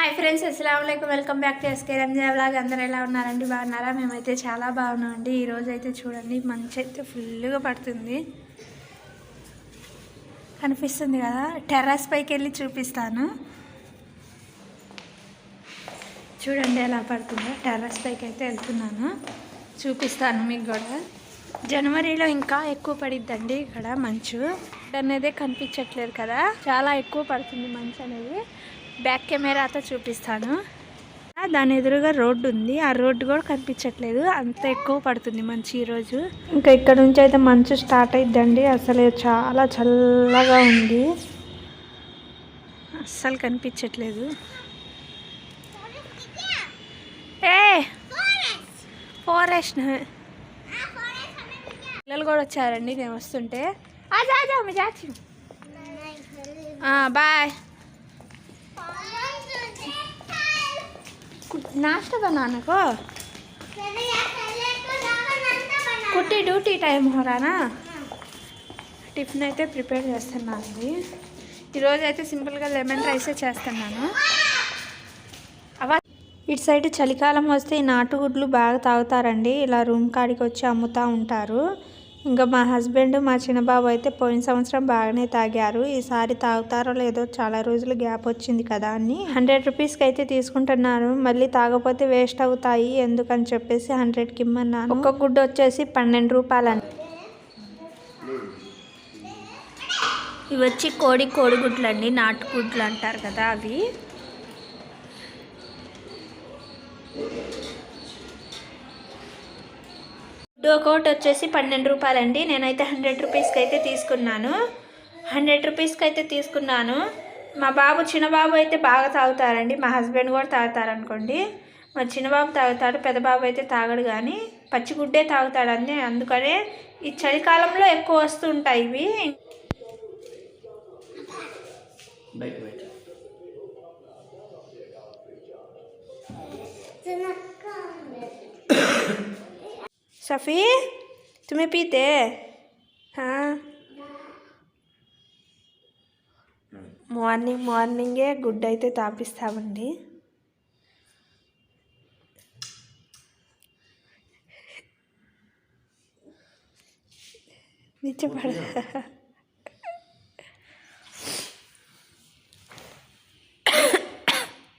Hi friends అస్సలం welcome back to SK Ranja blog అందరూ ఎలా ఉన్నారండి? బాగున్నారా? మేమైతే చాలా బాగున్నామండి. ఈరోజు అయితే చూడండి మంచి అయితే ఫుల్గా పడుతుంది. కనిపిస్తుంది కదా? టెర్రస్ పైకి వెళ్ళి చూపిస్తాను. చూడండి ఎలా పడుతుందో. టెర్రస్ పైకి అయితే వెళ్తున్నాను. చూపిస్తాను మీకు కూడా. జనవరిలో ఇంకా ఎక్కువ పడిద్దండి ఇక్కడ మంచు. అనేది కనిపించట్లేదు కదా? చాలా ఎక్కువ పడుతుంది మంచు అనేది. బ్యాక్ కెమెరాతో చూపిస్తాను. దాని ఎదురుగా రోడ్డు ఉంది. ఆ రోడ్డు కూడా కనిపించట్లేదు. అంత ఎక్కువ పడుతుంది మంచు ఈరోజు ఇంకా ఇక్కడ నుంచి అయితే మంచు స్టార్ట్ అయిద్దండి. అసలు చాలా చల్లగా ఉంది. అస్సలు కనిపించట్లేదు. ఏ! ఫారెస్ట్. పిల్లలు కూడా వచ్చారండి. నేను వస్తుంటే. బాయ్. नाश्ता बनाने को కుట్టి డ్యూటీ టైం హోరానా టిఫిన్ అయితే ప్రిపేర్ చేస్తున్నానండి ఈరోజు అయితే సింపుల్గా లెమన్ రైసే చేస్తున్నాను అవ ఇటు సైడ్ చలికాలం వస్తే ఈ నాటుగుడ్లు బాగా తాగుతారండి ఇలా రూమ్ కాడికి వచ్చి అమ్ముతూ ఉంటారు ఇంకా మా హస్బెండ్ మా చిన్నబాబు అయితే పోయిన సంవత్సరం బాగానే తాగారు. ఈసారి తాగుతారో లేదో చాలా రోజులు గ్యాప్ వచ్చింది కదా అని. హండ్రెడ్ రూపీస్కి అయితే తీసుకుంటున్నాను మళ్ళీ తాగపోతే వేస్ట్ అవుతాయి ఎందుకని చెప్పేసి హండ్రెడ్కి ఇమ్మన్నాను. ఒక్క గుడ్డు వచ్చేసి పన్నెండు రూపాయలని. ఇవి వచ్చి కోడి కోడిగుడ్లు అండి నాటుగుడ్లు అంటారు కదా అవి. ఒకటి వచ్చేసి పన్నెండు రూపాయలండి. నేనైతే హండ్రెడ్ రూపీస్కి అయితే తీసుకున్నాను. హండ్రెడ్ రూపీస్కి అయితే తీసుకున్నాను. మా బాబు చిన్నబాబు అయితే బాగా తాగుతారండి. మా హస్బెండ్ కూడా తాగుతారు అనుకోండి మా చిన్నబాబు తాగుతాడు పెద్ద బాబు అయితే తాగడు కానీ పచ్చిగుడ్డే తాగుతాడు అండి అందుకనే ఈ చలికాలంలో ఎక్కువ వస్తూ ఉంటాయి ఇవి. బయట सफ़ी तुम्हें पीते हाँ మార్నింగ్ మార్నింగే గుడ్ అయితే తాపిస్తామండి నిజపడ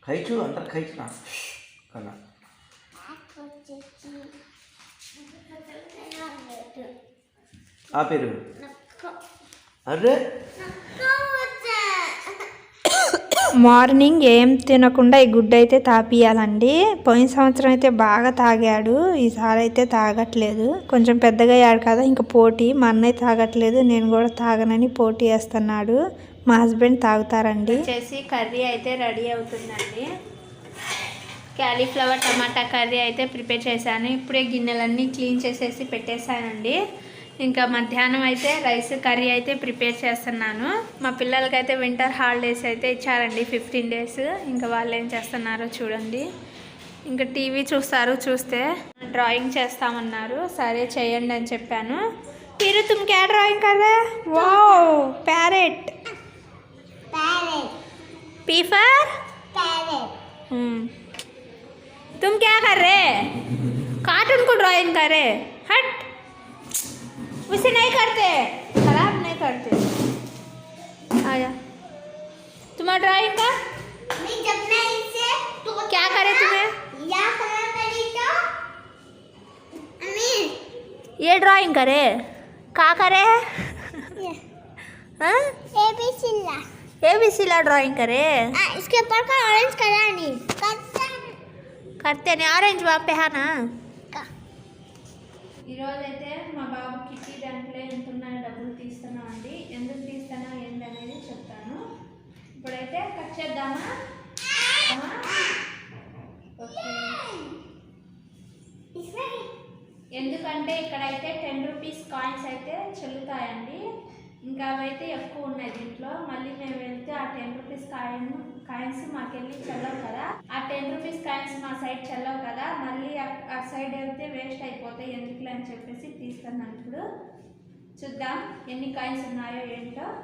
ఖైచు అంటారు ఖైచు నా కన్నా ఆ పేరు అర్రే. మార్నింగ్ ఏం తినకుండా ఈ గుడ్డు అయితే తాపియాలండి. పోయిన సంవత్సరం అయితే బాగా తాగాడు. ఈసారి అయితే తాగట్లేదు. కొంచెం పెద్దగా అయ్యాడు కదా ఇంకా పోటీ. మా అన్నయ్య తాగట్లేదు నేను కూడా తాగనని పోటీ వేస్తున్నాడు. మా హస్బెండ్ తాగుతారండి. వచ్చేసి కర్రీ అయితే రెడీ అవుతుందండి. క్యాలీఫ్లవర్ టమాటా కర్రీ అయితే ప్రిపేర్ చేశాను. ఇప్పుడే గిన్నెలన్నీ క్లీన్ చేసేసి పెట్టేశానండి. ఇంకా మధ్యాహ్నం అయితే రైస్ కర్రీ అయితే ప్రిపేర్ చేస్తున్నాను మా పిల్లలకైతే వింటర్ హాలిడేస్ అయితే ఇచ్చారండి ఫిఫ్టీన్ డేస్ ఇంకా వాళ్ళు ఏం చేస్తున్నారో చూడండి ఇంకా టీవీ చూస్తారు చూస్తే డ్రాయింగ్ చేస్తామన్నారు సరే చేయండి అని చెప్పాను మీరు తుమ్ క్యా డ్రాయింగ్ కర్రే వావ్ ప్యారెట్ पी फर हम्म तुम क्या कर रहे कार्टून को ड्राइंग करे हट उसे नहीं करते। खराब नहीं करते। आया। तुम्हारा ड्राइंग का? जब मैं इसे तो क्या करे तुम्हें? या तो? ये ड्राइंग करे। का करे? हाँ? ए बी सिला ये भी सिला ड्राइंग करे। आ, इसके ऊपर का ऑरेंज कलर नहीं करते करते नहीं ऑरेंज वहाँ पे है ना? का। ఇప్పుడైతే కట్ చేద్దామా? ఎందుకంటే ఇక్కడైతే టెన్ రూపీస్ కాయిన్స్ అయితే చెల్లుతాయండి. ఇంకా అవైతే ఎక్కువ ఉన్నాయి దీంట్లో. మళ్ళీ మేము వెళ్తే ఆ టెన్ రూపీస్ కాయిన్ కాయిన్స్ మాకెళ్ళి చెల్లవు కదా. ఆ టెన్ రూపీస్ కాయిన్స్ మా సైడ్ చెల్లవు కదా. మళ్ళీ ఆ- సైడ్ వెళ్తే వేస్ట్ అయిపోతాయి ఎందుకులే అని చెప్పేసి తీసుకున్నాను ఇప్పుడు. చూద్దాం ఎన్ని కాయిన్స్ ఉన్నాయో ఏంటో.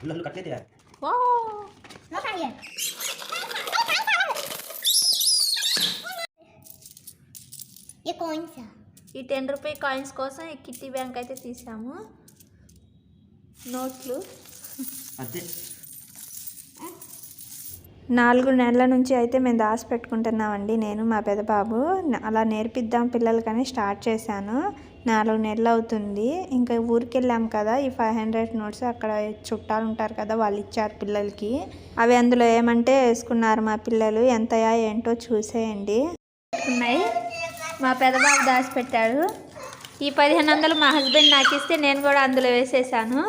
हल्लू करते थे यार వా No sabía. ये कौन सा ఈ టెన్ రూపీ కాయిన్స్ కోసం ఈ కిట్టి బ్యాంక్ అయితే తీసాము నోట్లు అదే నాలుగు నెలల నుంచి అయితే మేము దాచి పెట్టుకుంటున్నామండి నేను మా పెద్ద బాబు న- అలా నేర్పిద్దాం పిల్లలకని స్టార్ట్ చేశాను నాలుగు నెలలు అవుతుంది. ఇంకా ఊరికి వెళ్ళాం కదా ఈ ఫైవ్ హండ్రెడ్ నోట్స్ అక్కడ చుట్టాలు ఉంటారు కదా వాళ్ళు ఇచ్చారు పిల్లలకి. అవి అందులో ఏమంటే వేసుకున్నారు మా పిల్లలు ఎంతయా ఏంటో చూసేయండి. ఉన్నాయి. మా పెద్దబాబు దాచిపెట్టాడు. ఈ పదిహేను వందలు మా హస్బెండ్ నాకు ఇస్తే నేను కూడా అందులో వేసేసాను.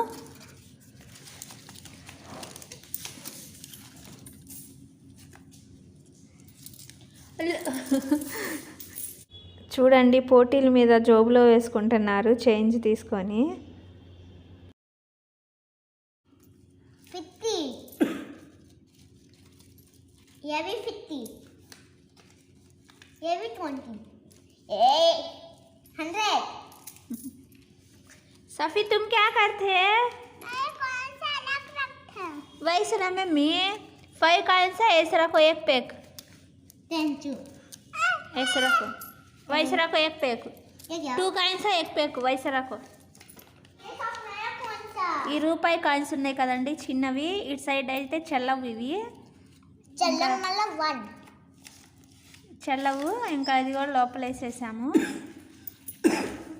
చూడండి పోటీల మీద జోబులో వేసుకుంటున్నారు చేంజ్ తీసుకొని फिफ्टी ये भी फिफ्टी ये भी ट्वेंटी ए हंड्रेड सफ़ी तुम क्या करते कौन सा अलग रखा वैसे ना मम्मी फाइव कॉइन्स है ऐसे रखो एक पैक थैंक यू ऐसे रखो वैसे रखो एक पैक ये क्या टू कॉइन्स है एक पैक वैसे रखो ये सब नया कौन सा ఈ రూపాయి కాయిన్స్ ఉన్నాయి కదండి చిన్నవి ఇటు సైడ్ అయితే చెల్లవు ఇవి चलम मतलब वन చెల్లవు ఇంకా ఇది కూడా లోపల వేసేసాము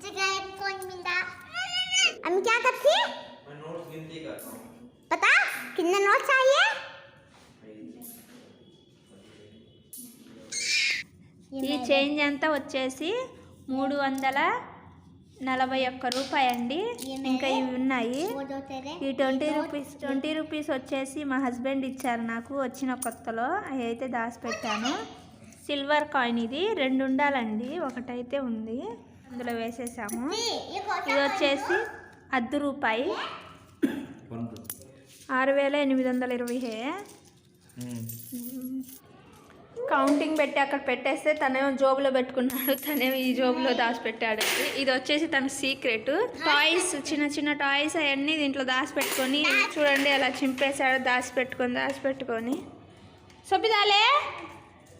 जगह एक कौन मिला हम क्या करते हैं पता कितने नोट चाहिए ఈ చేంజ్ అంతా వచ్చేసి మూడు వందల నలభై ఒక్క రూపాయి అండి ఇంకా ఇవి ఉన్నాయి. ఈ ట్వంటీ రూపీస్ ట్వంటీ రూపీస్ వచ్చేసి మా హస్బెండ్ ఇచ్చారు నాకు వచ్చిన కొత్తలో. అవి అయితే దాచిపెట్టాను. సిల్వర్ కాయిన్ ఇది. రెండు ఉండాలండి. ఒకటైతే ఉంది. అందులో వేసేసాము. ఇది వచ్చేసి అర్ధ రూపాయి. ఆరు వేల ఎనిమిది వందల ఇరవై కౌంటింగ్ పెట్టి అక్కడ పెట్టేస్తే తనేమో జోబులో పెట్టుకున్నాడు. తనేమో ఈ జోబులో దాచిపెట్టాడు. ఇది వచ్చేసి తన సీక్రెట్ టాయ్స్ చిన్న చిన్న టాయ్స్ అవన్నీ దీంట్లో దాచిపెట్టుకొని చూడండి అలా చింపేశాడు దాచిపెట్టుకొని దాచిపెట్టుకొని. సొబ్బిదాలే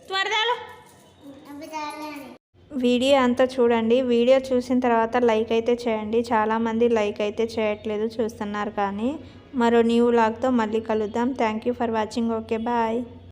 త్వరదాలు వీడియో అంతా చూడండి. వీడియో చూసిన తర్వాత లైక్ అయితే చేయండి. చాలామంది లైక్ అయితే చేయట్లేదు చూస్తున్నారు కానీ. మరో న్యూ లాగ్తో మళ్ళీ కలుద్దాం. Thank you for watching okay bye